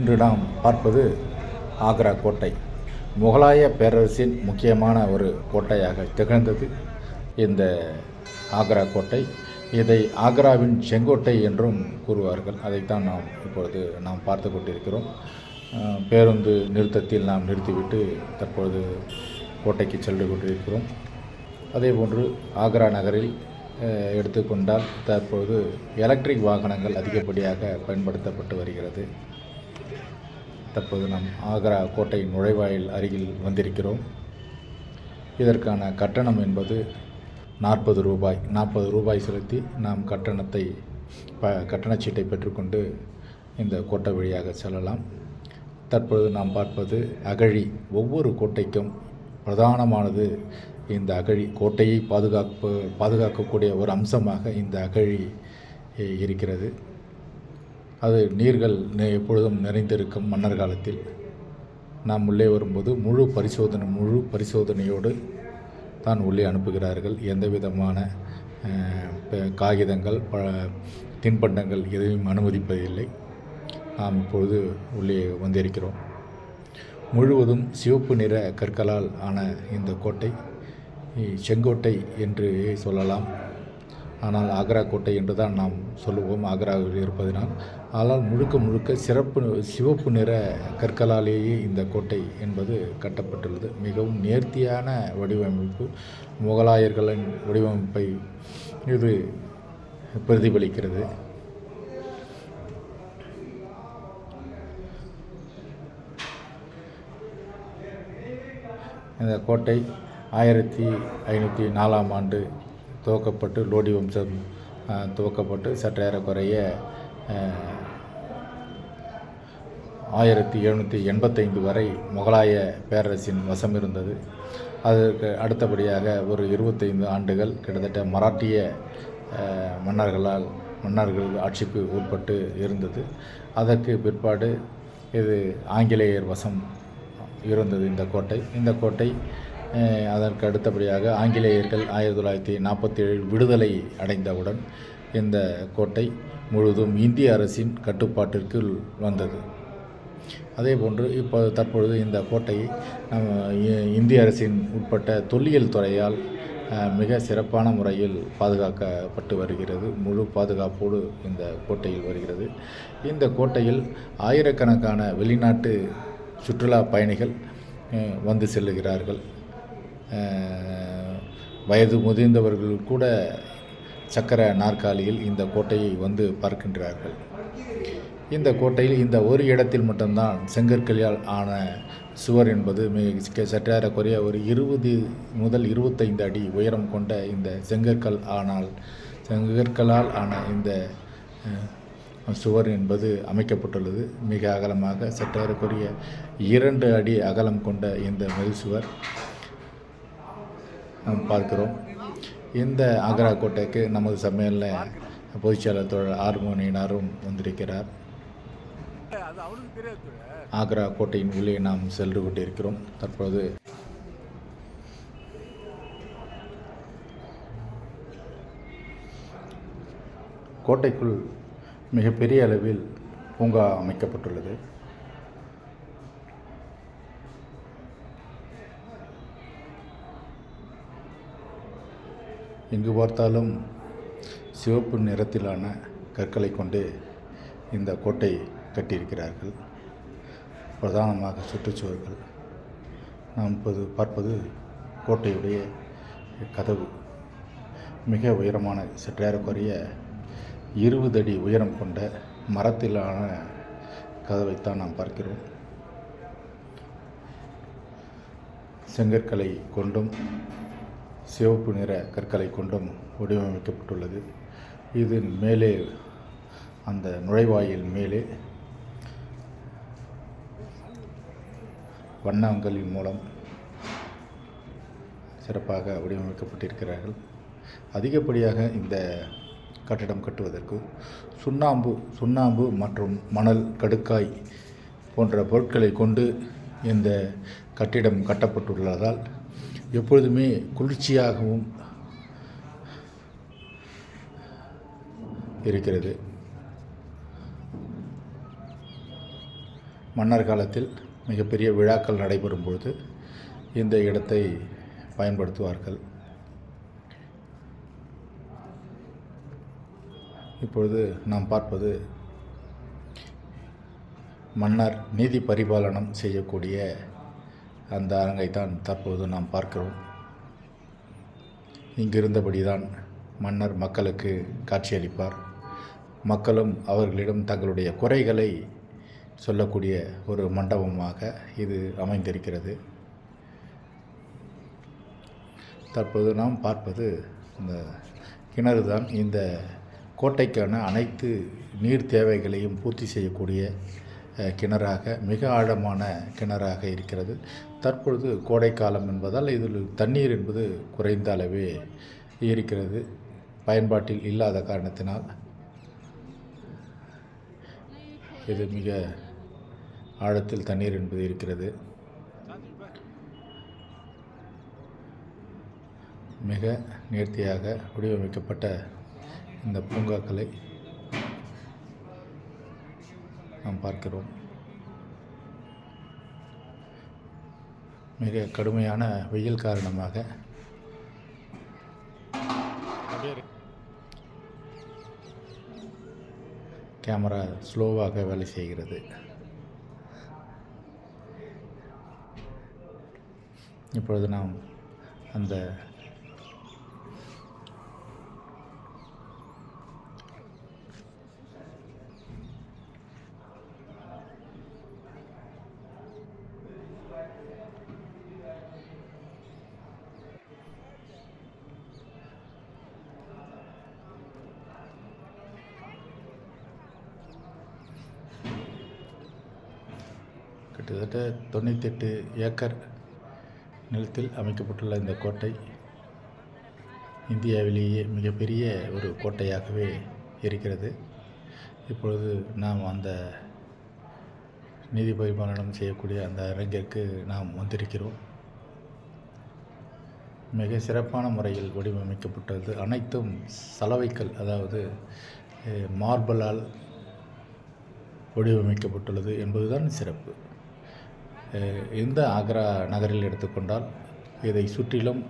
இன்று நாம் பார்ப்பது ஆக்ரா கோட்டை. முகலாய பேரரசின் முக்கியமான ஒரு கோட்டையாக திகழ்ந்தது. இந்த ஆக்ரா கோட்டை இதை ஆக்ராவின் செங்கோட்டை என்றும் கூறுவார்கள். அதைத்தான் நாம் இப்பொழுது நாம் பார்த்து கொண்டிருக்கிறோம். பேருந்து நிறுத்தத்தில் நாம் நிறுத்திவிட்டு தற்பொழுது கோட்டைக்கு சென்று கொண்டிருக்கிறோம். அதேபோன்று ஆக்ரா நகரில் எடுத்துக்கொண்டால் தற்பொழுது எலக்ட்ரிக் வாகனங்கள் அதிகப்படியாக பயன்படுத்தப்பட்டு வருகிறது. தற்போது நாம் ஆக்ரா கோட்டை நுழைவாயில் அருகில் வந்திருக்கிறோம். இதற்கான கட்டணம் என்பது நாற்பது ரூபாய். நாற்பது ரூபாய் செலுத்தி நாம் கட்டணத்தை ப கட்டணச்சீட்டை பெற்றுக்கொண்டு இந்த கோட்டை வழியாக செல்லலாம். தற்பொழுது நாம் பார்ப்பது அகழி. ஒவ்வொரு கோட்டைக்கும் பிரதானமானது இந்த அகழி. கோட்டையை பாதுகாப்பு பாதுகாக்கக்கூடிய ஒரு அம்சமாக இந்த அகழி இருக்கிறது. அது நீர்கள் எப்பொழுதும் நிறைந்திருக்கும் மன்னர் காலத்தில். நாம் உள்ளே வரும்போது முழு பரிசோதனை முழு பரிசோதனையோடு தான் உள்ளே அனுப்புகிறார்கள். எந்த விதமான காகிதங்கள் ப தின்பண்டங்கள் எதையும் அனுமதிப்பதில்லை. நாம் இப்பொழுது உள்ளே வந்திருக்கிறோம். முழுவதும் சிவப்பு நிற கற்களால் ஆன இந்த கோட்டை செங்கோட்டை என்று சொல்லலாம். ஆனால் ஆக்ரா கோட்டை என்று தான் நாம் சொல்லுவோம் ஆக்ராவில் இருப்பதினால். ஆனால் முழுக்க முழுக்க சிறப்பு சிவப்பு நிற கற்களாலேயே இந்த கோட்டை என்பது கட்டப்பட்டுள்ளது. மிகவும் நேர்த்தியான வடிவமைப்பு முகலாயர்களின் வடிவமைப்பை இது பிரதிபலிக்கிறது. இந்த கோட்டை ஆயிரத்தி ஐநூற்றி நாலாம் ஆண்டு துவக்கப்பட்டு லோடி வம்சம் துவக்கப்பட்டு சற்று ஏறக்குறைய ஆயிரத்தி எழுநூற்றி எண்பத்தைந்து வரை முகலாய பேரரசின் வசம் இருந்தது. அதற்கு அடுத்தபடியாக ஒரு இருபத்தைந்து ஆண்டுகள் கிட்டத்தட்ட மராட்டிய மன்னர்களால் மன்னர்கள் ஆட்சிக்கு உட்பட்டு இருந்தது. அதற்கு பிற்பாடு இது ஆங்கிலேயர் வசம் இருந்தது இந்த கோட்டை. இந்த கோட்டை அதற்கு அடுத்தபடியாக ஆங்கிலேயர்கள் ஆயிரத்தி தொள்ளாயிரத்தி நாற்பத்தி ஏழில் விடுதலை அடைந்தவுடன் இந்த கோட்டை முழுதும் இந்திய அரசின் கட்டுப்பாட்டிற்குள் வந்தது. அதே போன்று இப்போ தற்பொழுது இந்த கோட்டையை நம் இந்திய அரசின் உட்பட்ட தொல்லியல் துறையால் மிக சிறப்பான முறையில் பாதுகாக்கப்பட்டு வருகிறது. முழு பாதுகாப்போடு இந்த கோட்டையில் வருகிறது. இந்த கோட்டையில் ஆயிரக்கணக்கான வெளிநாட்டு சுற்றுலா பயணிகள் வந்து செல்லுகிறார்கள். வயது முதிர்ந்தவர்கள் கூட சக்கர நாற்காலியில் இந்த கோட்டையை வந்து பார்க்கின்றார்கள். இந்த கோட்டையில் இந்த ஒரு இடத்தில் மட்டும்தான் செங்கற்களால் ஆன சுவர் என்பது மிக சற்றேறக்குறைய ஒரு இருபது முதல் இருபத்தைந்து அடி உயரம் கொண்ட இந்த செங்கற்கள் ஆனால் செங்கற்களால் ஆன இந்த சுவர் என்பது அமைக்கப்பட்டுள்ளது. மிக அகலமாக சற்றாரக்குரிய இரண்டு அடி அகலம் கொண்ட இந்த மெல் சுவர் பார்க்கிறோம். இந்த ஆக்ரா கோட்டைக்கு நமது சமையலில் பொதுச்செயலர் தோழர் ஆர்மோனியினாரும் வந்திருக்கிறார். ஆக்ரா கோட்டையின் உள்ளே நாம் சென்று கொண்டிருக்கிறோம். தற்போது கோட்டைக்குள் மிகப்பெரிய அளவில் பூங்கா அமைக்கப்பட்டுள்ளது. எங்கு பார்த்தாலும் சிவப்பு நிறத்திலான கற்களை கொண்டு இந்த கோட்டை கட்டியிருக்கிறார்கள். பிரதானமாக சுற்றுச்சுவர்கள். நாம் இப்போது பார்ப்பது கோட்டையுடைய கதவு. மிக உயரமான சற்றேறக்குறைய இருபது அடி உயரம் கொண்ட மரத்திலான கதவைத்தான் நாம் பார்க்கிறோம். செங்கற்களை கொண்டும் சிவப்பு நிற கற்களை கொண்டும் வடிவமைக்கப்பட்டுள்ளது. இது மேலே அந்த நுழைவாயில் மேலே வண்ணங்களின் மூலம் சிறப்பாக வடிவமைக்கப்பட்டிருக்கிறார்கள். அதிகப்படியாக இந்த கட்டடம் கட்டுவதற்கு சுண்ணாம்பு சுண்ணாம்பு மற்றும் மணல் கடுக்காய் போன்ற பொருட்களை கொண்டு இந்த கட்டிடம் கட்டப்பட்டுள்ளதால் எப்பொழுதுமே குளிர்ச்சியாகவும் இருக்கிறது. மன்னர் காலத்தில் மிகப்பெரிய விழாக்கள் நடைபெறும் பொழுது இந்த இடத்தை பயன்படுத்துவார்கள். இப்பொழுது நாம் பார்ப்பது மன்னர் நீதி பரிபாலனம் செய்யக்கூடிய அந்த அரங்கைத்தான் தற்போது நாம் பார்க்கிறோம். இங்கிருந்தபடி தான் மன்னர் மக்களுக்கு காட்சியளிப்பார். மக்களும் அவர்களிடம் தங்களுடைய குறைகளை சொல்லக்கூடிய ஒரு மண்டபமாக இது அமைந்திருக்கிறது. தற்போது நாம் பார்ப்பது இந்த கிணறு தான் இந்த கோட்டைக்கான அனைத்து நீர் தேவைகளையும் பூர்த்தி செய்யக்கூடிய கிணறாக மிக ஆழமான கிணறாக இருக்கிறது. தற்பொழுது கோடைக்காலம் என்பதால் இதில் தண்ணீர் என்பது குறைந்த அளவே இருக்கிறது. பயன்பாட்டில் இல்லாத காரணத்தினால் இது மிக ஆழத்தில் தண்ணீர் என்பது இருக்கிறது. மிக நேர்த்தியாக வடிவமைக்கப்பட்ட இந்த பூங்காக்களை நாம் பார்க்கிறோம். மிக கடுமையான வெயில் காரணமாக. கேமரா ஸ்லோவாக வேலை செய்கிறது. இப்பொழுது நாம் அந்த கிட்டத்தட்ட தொண்ணூத்தெட்டு ஏக்கர் நிலத்தில் அமைக்கப்பட்டுள்ள இந்த கோட்டை இந்தியாவிலேயே மிகப்பெரிய ஒரு கோட்டையாகவே இருக்கிறது. இப்பொழுது நாம் அந்த நீதி பரிமாணம் செய்யக்கூடிய அந்த அரங்கிற்கு நாம் வந்திருக்கிறோம். மிக சிறப்பான முறையில் வடிவமைக்கப்பட்டது. அனைத்தும் சலவைக்கல் அதாவது மார்பலால் வடிவமைக்கப்பட்டுள்ளது என்பதுதான் சிறப்பு. எந்த இந்த ஆக்ரா நகரில் எடுத்துக்கொண்டால் இதை சுற்றிலும்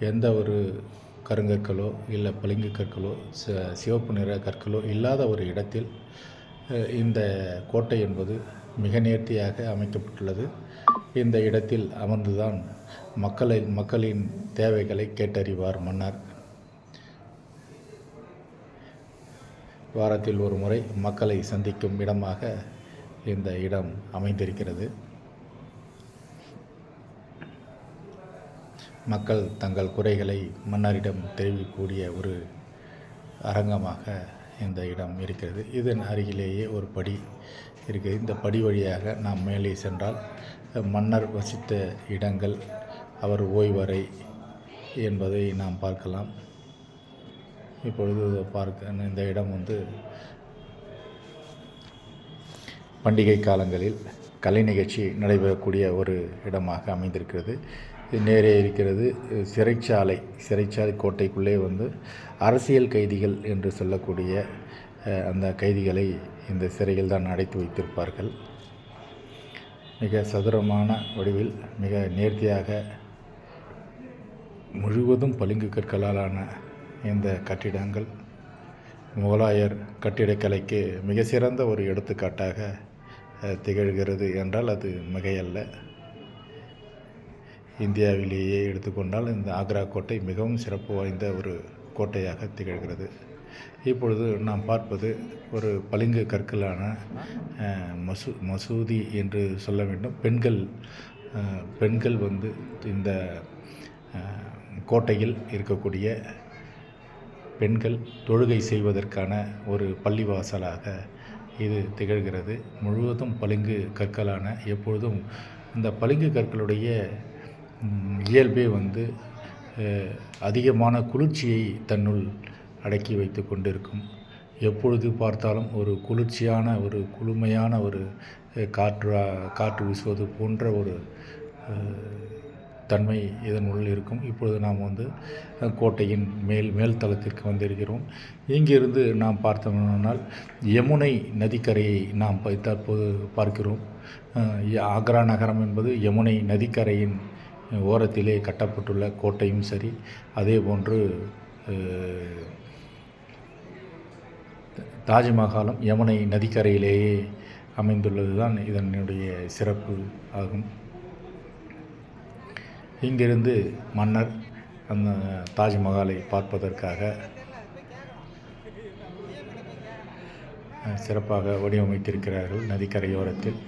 எந்த ஒரு கருங்கற்களோ இல்லை பளிங்கு கற்களோ ச- சிவப்பு நிற கற்களோ இல்லாத ஒரு இடத்தில் இந்த கோட்டை என்பது மிக நேர்த்தியாக அமைக்கப்பட்டுள்ளது. இந்த இடத்தில் அமர்ந்துதான் மக்களை மக்களின் தேவைகளை கேட்டறிவார் மன்னர். வாரத்தில் ஒரு முறை மக்களை சந்திக்கும் இடமாக இந்த இடம் அமைந்திருக்கிறது. மக்கள் தங்கள் குறைகளை மன்னரிடம் தெரிவிக்கக்கூடிய ஒரு அரங்கமாக இந்த இடம் இருக்கிறது. இதன் அருகிலேயே ஒரு படி இருக்குது இந்த படி வழியாக நாம் மேலே சென்றால் மன்னர் வசித்த இடங்கள் அவர் ஓய்வறை என்பதை நாம் பார்க்கலாம். இப்பொழுது பார்க்க இந்த இடம் வந்து பண்டிகை காலங்களில் கலை நிகழ்ச்சி நடைபெறக்கூடிய ஒரு இடமாக அமைந்திருக்கிறது. நேரே இருக்கிறது. சிறைச்சாலை சிறைச்சாலை கோட்டைக்குள்ளே வந்து அரசியல் கைதிகள் என்று சொல்லக்கூடிய அந்த கைதிகளை இந்த சிறையில் தான் அடைத்து வைத்திருப்பார்கள். மிக சதுரமான வடிவில் மிக நேர்த்தியாக முழுவதும் பளிங்கு கற்களாலான இந்த கட்டிடங்கள் முகலாயர் கட்டிடக்கலைக்கு மிக சிறந்த ஒரு எடுத்துக்காட்டாக திகழ்கிறது என்றால் அது மிகையல்ல. இந்தியாவிலேயே எடுத்துக்கொண்டால் இந்த ஆக்ரா கோட்டை மிகவும் சிறப்பு வாய்ந்த ஒரு கோட்டையாக திகழ்கிறது. இப்பொழுது நாம் பார்ப்பது ஒரு பளிங்கு கற்களான மசூ மசூதி என்று சொல்ல வேண்டும். பெண்கள் பெண்கள் வந்து இந்த கோட்டையில் இருக்கக்கூடிய பெண்கள் தொழுகை செய்வதற்கான ஒரு பள்ளிவாசலாக இது திகழ்கிறது. முழுவதும் பளிங்கு கற்களான எப்பொழுதும் இந்த பளிங்கு கற்களுடைய இயல்பே வந்து அதிகமான குளிர்ச்சியை தன்னுள் அடக்கி வைத்து கொண்டிருக்கும். எப்பொழுது பார்த்தாலும் ஒரு குளிர்ச்சியான ஒரு குளுமையான ஒரு காற்றா காற்று வீசுவது போன்ற ஒரு தன்மை தன்மை இதனுள் இருக்கும். இப்பொழுது நாம் வந்து கோட்டையின் மேல் மேல் தளத்திற்கு வந்திருக்கிறோம். இங்கிருந்து நாம் பார்த்தோம்னால் யமுனை நதிக்கரையை நாம் தற்போது பார்க்கிறோம். ஆக்ரா நகரம் என்பது யமுனை நதிக்கரையின் ஓரத்திலே கட்டப்பட்டுள்ள கோட்டையும் சரி அதே போன்று தாஜ்மஹாலும் யமுனை நதிக்கரையிலேயே அமைந்துள்ளது தான் இதனுடைய சிறப்பு ஆகும். இங்கிருந்து மன்னர் அந்த தாஜ்மஹாலை பார்ப்பதற்காக சிறப்பாக வடிவமைத்திருக்கிறார்கள் நதிக்கரையோரத்தில்.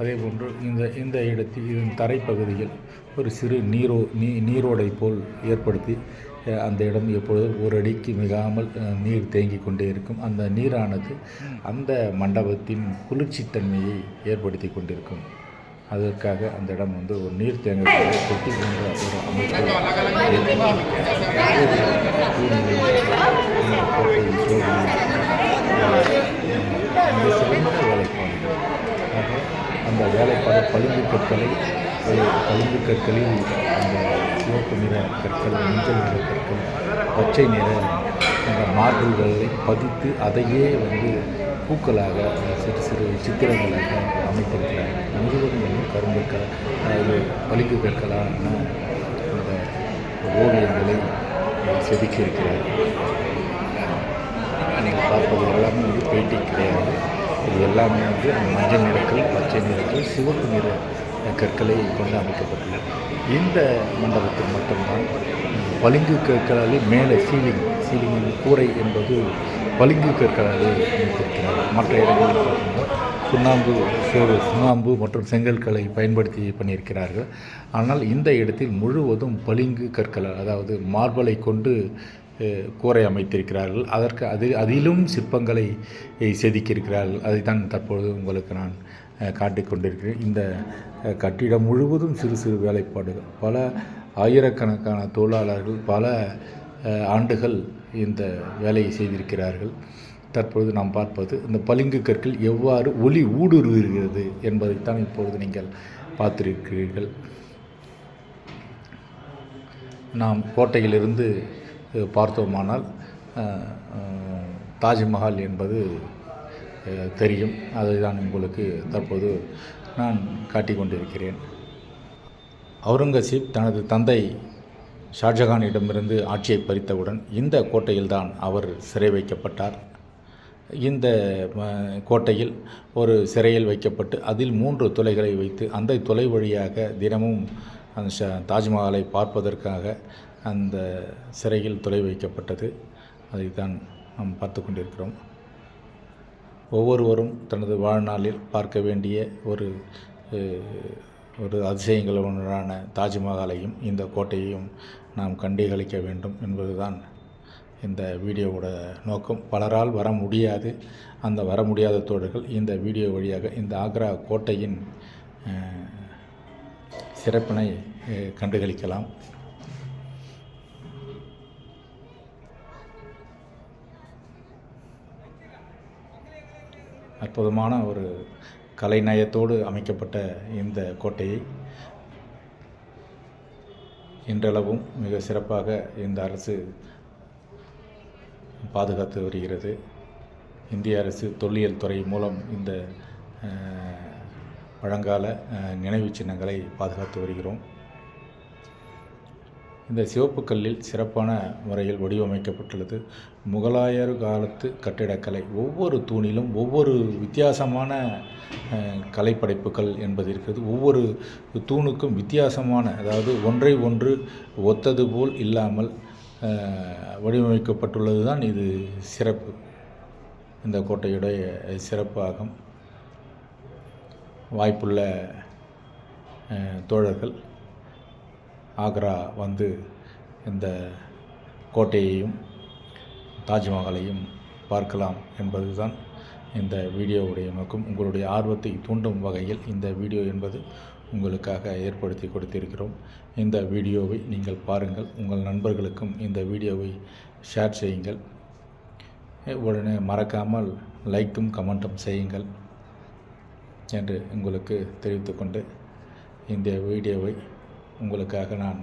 அதேபோன்று இந்த இந்த இடத்தில் இதன் தரைப்பகுதியில் ஒரு சிறு நீரோ நீ நீரோடை போல் ஏற்படுத்தி அந்த இடம் எப்பொழுதும் ஒரு அடிக்கு மிகாமல் நீர் தேங்கி கொண்டே இருக்கும். அந்த நீரானது அந்த மண்டபத்தின் குளிர்ச்சித்தன்மையை ஏற்படுத்தி கொண்டிருக்கும். அதற்காக அந்த இடம் வந்து ஒரு நீர் தேங்கக்கூடிய தொட்டி போன்ற ஒரு அமைப்பு அந்த வேலைப்பாடு பளிங்கு கற்களை ஒரு பளிங்கு கற்களில் அந்த சிவப்பு நிற கற்கள் மஞ்சள் நிற கற்கள் பச்சை நிற அந்த மார்பிள்களை பதித்து அதையே வந்து பூக்களாக சிறு சிறு சித்திரங்களாக அமைத்திருக்கிறார்கள். முழுவதும் வந்து கருங்கற்கள் அதாவது பளிங்கு கற்களான அந்த ஓவியங்களை செதுக்கியிருக்கிறார்கள். நீங்கள் பார்ப்பது எல்லாமே வந்து பெயிண்டிங் கிடையாது. இது எல்லாமே வந்து மஞ்சள் நிறங்கள் பச்சை நிறத்தில் சிவப்பு நிற கற்களை கொண்டு அமைக்கப்பட்டுள்ளது இந்த மண்டபத்தில் மட்டும்தான் பளிங்கு கற்களாலே மேலே சீலிங் சீலிங் கூரை என்பது பளிங்கு கற்களாலே அமைத்திருக்கிறார்கள் மற்ற இடங்களில் பார்த்தீங்கன்னா சுண்ணாம்பு சோறு சுண்ணாம்பு மற்றும் செங்கற்களை பயன்படுத்தி பண்ணியிருக்கிறார்கள். ஆனால் இந்த இடத்தில் முழுவதும் பளிங்கு கற்களால் அதாவது மார்பலை கொண்டு கூரை அமைத்திருக்கிறார்கள். அதற்கு அது அதிலும் சிற்பங்களை செதுக்கியிருக்கிறார்கள் செதுக்கியிருக்கிறார்கள். அதைத்தான் தற்பொழுது உங்களுக்கு நான் காட்டிக்கொண்டிருக்கிறேன் கொண்டிருக்கிறேன். இந்த கட்டிடம் முழுவதும் சிறு சிறு வேலைப்பாடுகள். பல ஆயிரக்கணக்கான தொழிலாளர்கள் பல ஆண்டுகள் இந்த வேலையை செய்திருக்கிறார்கள். தற்பொழுது நாம் பார்ப்பது இந்த பளிங்கு கற்கள் எவ்வாறு ஒளி ஊடுருவுகிறது என்பதைத்தான் இப்பொழுது நீங்கள் பார்த்திருக்கிறீர்கள். நாம் கோட்டையிலிருந்து பார்த்தோமானால் தாஜ்மஹால் என்பது தெரியும். அதை தான் உங்களுக்கு தற்போது நான் காட்டிக் கொண்டிருக்கிறேன். அவுரங்கசீப் தனது தந்தை ஷாஜகானிடமிருந்து ஆட்சியை பறித்தவுடன் இந்த கோட்டையில்தான் அவர் சிறை வைக்கப்பட்டார். இந்த கோட்டையில் ஒரு சிறையில் வைக்கப்பட்டு அதில் மூன்று துளைகளை வைத்து அந்த துளை வழியாக தினமும் அந்த ஷ தாஜ்மஹாலை பார்ப்பதற்காக அந்த சிறையில் துளை வைக்கப்பட்டது. அதை தான் நாம் பார்த்து கொண்டிருக்கிறோம். ஒவ்வொருவரும் தனது வாழ்நாளில் பார்க்க வேண்டிய ஒரு ஒரு அதிசயங்கள் ஒன்றான தாஜ்மஹாலையும் இந்த கோட்டையையும் நாம் கண்டுகளிக்க வேண்டும் என்பதுதான் இந்த வீடியோவோட நோக்கம். பலரால் வர முடியாது. அந்த வர முடியாத தோழர்கள் இந்த வீடியோ வழியாக இந்த ஆக்ரா கோட்டையின் சிறப்பினை கண்டுகளிக்கலாம். அற்புதமான ஒரு கலைநயத்தோடு அமைக்கப்பட்ட இந்த கோட்டையை இன்றளவும் மிக சிறப்பாக இந்த அரசு பாதுகாத்து வருகிறது. இந்திய அரசு தொல்லியல் துறை மூலம் இந்த பழங்கால அஹ், நினைவுச் சின்னங்களை பாதுகாத்து வருகிறோம். இந்த சிவப்பு கல்லில் சிறப்பான முறையில் வடிவமைக்கப்பட்டுள்ளது. முகலாயர் காலத்து கட்டிடக்கலை ஒவ்வொரு தூணிலும் ஒவ்வொரு வித்தியாசமான கலைப்படைப்புகள் என்பது இருக்கிறது. ஒவ்வொரு தூணுக்கும் வித்தியாசமான அதாவது ஒன்றை ஒன்று ஒத்தது போல் இல்லாமல் வடிவமைக்கப்பட்டுள்ளது தான் இது சிறப்பு. இந்த கோட்டையுடைய சிறப்பாகும். வாய்ப்புள்ள தோழர்கள் ஆக்ரா வந்து இந்த கோட்டையையும் தாஜ்மஹாலையும் பார்க்கலாம் என்பதுதான் இந்த வீடியோவுடைய நோக்கம். உங்களுடைய ஆர்வத்தை தூண்டும் வகையில் இந்த வீடியோ என்பது உங்களுக்காக ஏற்படுத்தி கொடுத்திருக்கிறோம். இந்த வீடியோவை நீங்கள் பாருங்கள். உங்கள் நண்பர்களுக்கும் இந்த வீடியோவை ஷேர் செய்யுங்கள். உடனே மறக்காமல் லைக்கும் கமெண்ட்டும் செய்யுங்கள் என்று உங்களுக்கு தெரிவித்துக்கொண்டு இந்த வீடியோவை உங்களுக்காக நான்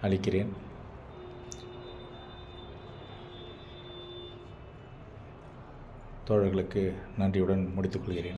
அளிக்கிறேன். தோழர்களுக்கு நன்றியுடன் முடித்துக்கொள்கிறேன்